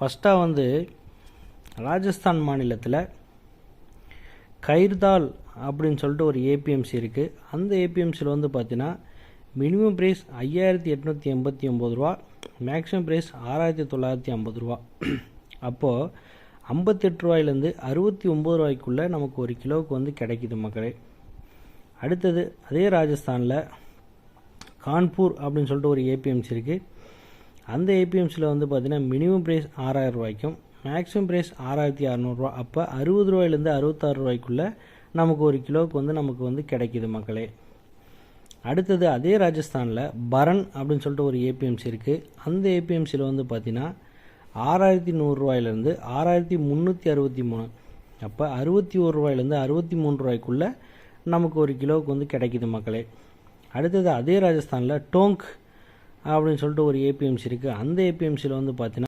ஃபஸ்ட்டாக வந்து ராஜஸ்தான் மாநிலத்தில் கைர்தால் அப்படின்னு சொல்லிட்டு ஒரு ஏபிஎம்சி இருக்குது அந்த ஏபிஎம்சியில் வந்து பார்த்தீங்கன்னா மினிமம் ப்ரைஸ் ஐயாயிரத்தி எட்நூற்றி எண்பத்தி ஒம்பது ரூபா மேக்ஸிமம் ப்ரைஸ் ஆறாயிரத்தி தொள்ளாயிரத்தி ஐம்பது ரூபா. அப்போது ஐம்பத்தெட்டு ரூபாயிலேருந்து அறுபத்தி ஒம்பது ரூபாய்க்குள்ளே நமக்கு ஒரு கிலோவுக்கு வந்து கிடைக்குது மக்களே. அடுத்தது அதே ராஜஸ்தானில் கான்பூர் அப்படின்னு சொல்லிட்டு ஒரு ஏபிஎம்சி இருக்குது அந்த ஏபிஎம்சியில் வந்து பார்த்தீங்கன்னா மினிமம் ப்ரைஸ் ஆறாயிரம் ரூபாய்க்கும் மேக்ஸிமம் ப்ரைஸ் ஆறாயிரத்தி அறநூறுரூவா அப்போ அறுபது ரூபாயிலேருந்து அறுபத்தாறு ரூபாய்க்குள்ளே நமக்கு ஒரு கிலோவுக்கு வந்து நமக்கு வந்து கிடைக்கிது மக்களே. அடுத்தது அதே ராஜஸ்தானில் பரன் அப்படின்னு சொல்லிட்டு ஒரு ஏபிஎம்சி இருக்குது அந்த ஏபிஎம்சியில் வந்து பார்த்தீங்கன்னா ஆறாயிரத்தி நூறுரூவாயிலேருந்து ஆறாயிரத்தி முந்நூற்றி அறுபத்தி மூணு. அப்போ அறுபத்தி ஒரு ரூபாயிலேருந்து அறுபத்தி மூணு ரூபாய்க்குள்ளே நமக்கு ஒரு கிலோவுக்கு வந்து கிடைக்கிது மக்களே. அடுத்தது அதே ராஜஸ்தானில் டோங்க் அப்படின்னு சொல்லிட்டு ஒரு ஏபிஎம்சி இருக்குது அந்த ஏபிஎம்சியில் வந்து பார்த்தீங்கன்னா